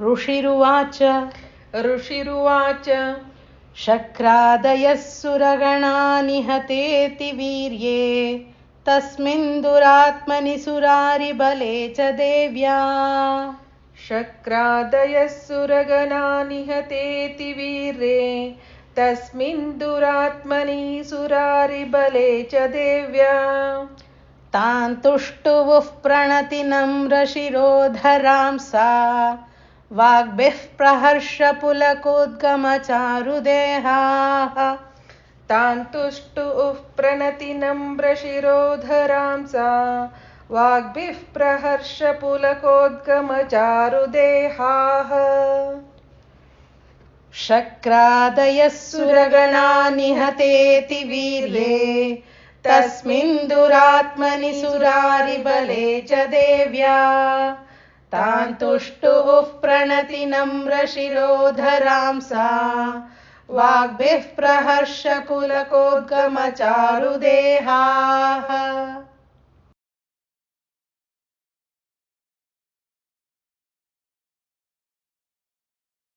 ऋषिरुवाच। ऋषिरुवाच। शक्रादयः सुरगणा निहतेति वीर्ये तस्मिन् दुरात्मनि सुरारिबले च देव्या। शक्रादयः सुरगणा निहतेति वीर्ये तस्मिन् दुरात्मनि सुरारिबले च देव्या। तान् तुष्टुवुः प्रणतिनम्रशिरोधरां सा वाग्भिः प्रहर्षपुलकोद्गमचारुदेहाः तान् तुष्टुः प्रणतिनम्रशिरोधरां सा। वाग्भिः प्रहर्षपुलकोद्गमचारुदेहाः शक्रादयः सुरगणा निहतेति वीर्ये। तस्मिन् दुरात्मनि सुरारिबले च देव्या तान् तुष्टुः प्रणतिनम्रशिरोधरां सा। वाग्भिः प्रहर्षकुलकोद्गमचारुदेहाः